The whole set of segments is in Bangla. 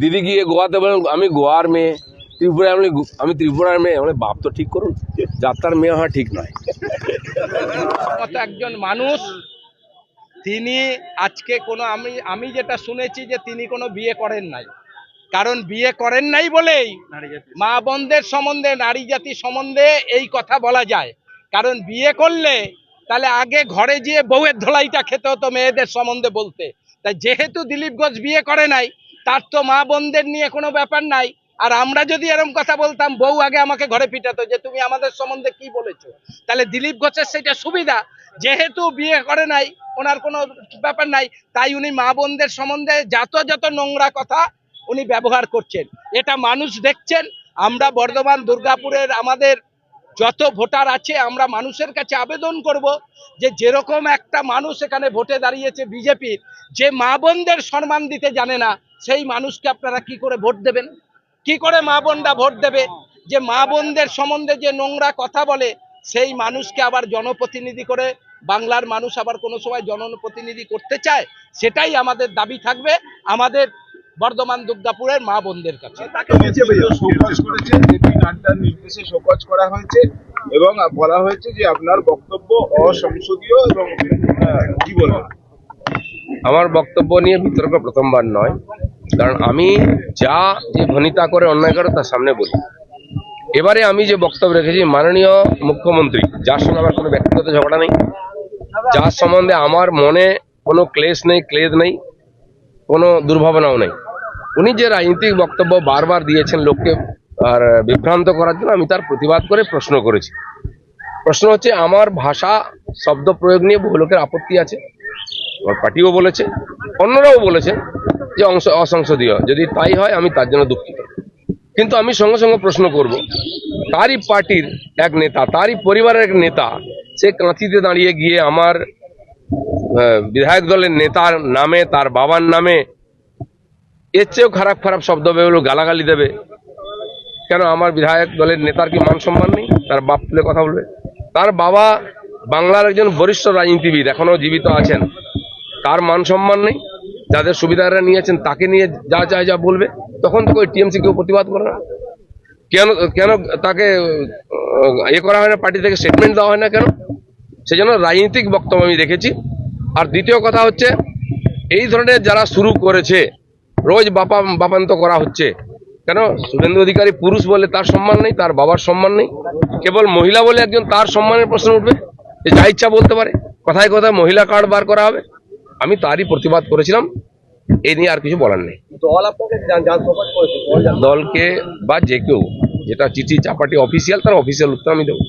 দিদি গিয়ে গোয়াতে বলেন আমি গোয়ার মেয়ে। ত্রিপুরায় আমি আমি ত্রিপুরার মেয়ে। মানে বাপ তো ঠিক করুন। যাত্রার মেয়ে হওয়া ঠিক নয়। মতো একজন মানুষ তিনি আজকে কোনো আমি আমি যেটা শুনেছি যে তিনি কোনো বিয়ে করেন নাই। কারণ বিয়ে করেন নাই বলেই মা বোনদের সম্বন্ধে নারী জাতি সম্বন্ধে এই কথা বলা যায়। কারণ বিয়ে করলে তাহলে আগে ঘরে গিয়ে বউয়ের ধোলাইটা খেতে হতো মেয়েদের সম্বন্ধে বলতে। তাই যেহেতু দিলীপ ঘোষ বিয়ে করে নাই তার তো মা বোনদের নিয়ে কোনো ব্যাপার নাই। আর আমরা যদি এরকম কথা বলতাম, বউ আগে আমাকে ঘরে পিটাতো যে তুমি আমাদের সম্বন্ধে কি বলেছ? তাহলে দিলীপ ঘোষের সেটা সুবিধা। যেহেতু বিয়ে করে নাই, ওনার কোনো ব্যাপার নাই, তাই উনি মা বোনদের সম্বন্ধে যত যত নোংরা কথা উনি ব্যবহার করছেন। এটা মানুষ দেখছেন। আমরা বর্ধমান, দুর্গাপুরের আমাদের যত ভোটার আছে, আমরা মানুষের কাছে আবেদন করব যে যেরকম একটা মানুষ এখানে ভোটে দাঁড়িয়েছে বিজেপির, যে মা বোনদের সম্মান দিতে জানে না সেই মানুষকে আপনারা কি করে ভোট দেবেন? কি করে মা বোনরা ভোট দেবে? যে মা বোনদের সম্বন্ধে যে নোংরা কথা বলে সেই মানুষকে আবার জনপ্রতিনিধি করে বাংলার মানুষ আবার কোনো সময় জনপ্রতিনিধি করতে চায়? সেটাই আমাদের দাবি থাকবে আমাদের বর্ধমান দুর্গাপুরের মা বোনদের কাছে। নির্দেশে শোকজ করা হয়েছে এবং বলা হয়েছে যে আপনার বক্তব্য অসংসদীয় এবং কি বলবেন আমার বক্তব্য নিয়ে বিতর্ক প্রথমবার নয়। কারণ আমি যা যে ভনিতা করে অন্যায় করে তার সামনে বলি। এবারে আমি যে বক্তব্য রেখেছি, মাননীয় মুখ্যমন্ত্রী, যার সঙ্গে আমার কোনো ব্যক্তিগত ঝগড়া নেই, যার সম্বন্ধে আমার মনে কোনো ক্লেশ নেই, ক্লেদ নেই, কোনো দুর্ভাবনাও নেই। উনি যে রাজনৈতিক বক্তব্য বারবার দিয়েছেন লোককে আর বিভ্রান্ত করার জন্য, আমি তার প্রতিবাদ করে প্রশ্ন করেছি। প্রশ্ন হচ্ছে, আমার ভাষা শব্দ প্রয়োগ নিয়ে বহু লোকের আপত্তি আছে। আমার পার্টিও বলেছে, অন্যরাও বলেছে যে অংশ অসংসদীয়। যদি তাই হয়, আমি তার জন্য দুঃখিত। কিন্তু আমি সঙ্গে সঙ্গে প্রশ্ন করব, তারই পার্টির এক নেতা, তারই পরিবারের এক নেতা, সে কাঁথিতে দাঁড়িয়ে গিয়ে আমার বিধায়ক দলের নেতার নামে, তার বাবার নামে, এর চেয়েও খারাপ খারাপ শব্দ বেরোলো গালাগালি দেবে। কেন, আমার বিধায়ক দলের নেতার কি মান সম্মান নেই? তার বাপ তুলে কথা বলবে? তার বাবা বাংলার একজন বরিষ্ঠ রাজনীতিবিদ, এখনও জীবিত আছেন। তার মান সম্মান নেই, যাদের সুবিধারা নিয়েছেন তাকে নিয়ে যা চায় যা বলবে, তখন তো ওই টিএমসি কেউ প্রতিবাদ করে না। কেন কেন তাকে এ করা হয় না, পার্টি থেকে স্টেটমেন্ট দেওয়া হয় না কেন? সেজন্য রাজনৈতিক বক্তব্য আমি দেখেছি আর দ্বিতীয় কথা হচ্ছে, এই ধরনের যারা শুরু করেছে, রোজ বাপা, বাপান্ত করা হচ্ছে, কেন শুভেন্দু অধিকারী পুরুষ বলে তার সম্মান নেই, তার বাবার সম্মান নেই, কেবল মহিলা বলে একজন তার সম্মানের প্রশ্ন উঠবে, যে যা ইচ্ছা বলতে পারে। কথায় কথায় মহিলা কার্ড বার করা হবে। আমি তারই প্রতিবাদ করেছিলাম এই নিয়ে আর কিছু বলার নেই। দলকে বা যে কেউ যেটা চিঠি চাপাটি অফিসিয়াল তার অফিসিয়াল উত্তর আমি দেবো।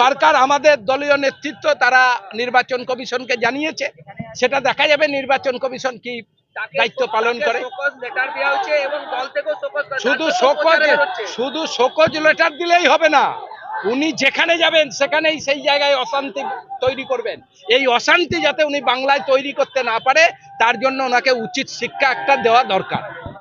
সরকার আমাদের দলীয় নেতৃত্ব তারা নির্বাচন কমিশনকে জানিয়েছে। সেটা দেখা যাবে নির্বাচন কমিশন কি দায়িত্ব পালন করে। শুধু শোকজ শুধু শোকজ লেটার দিলেই হবে না। উনি যেখানে যাবেন, সেখানেই সেই জায়গায় অশান্তি তৈরি করবেন। এই অশান্তি যাতে উনি বাংলায় তৈরি করতে না পারে, তার জন্য ওনাকে উচিত শিক্ষা একটা দেওয়া দরকার।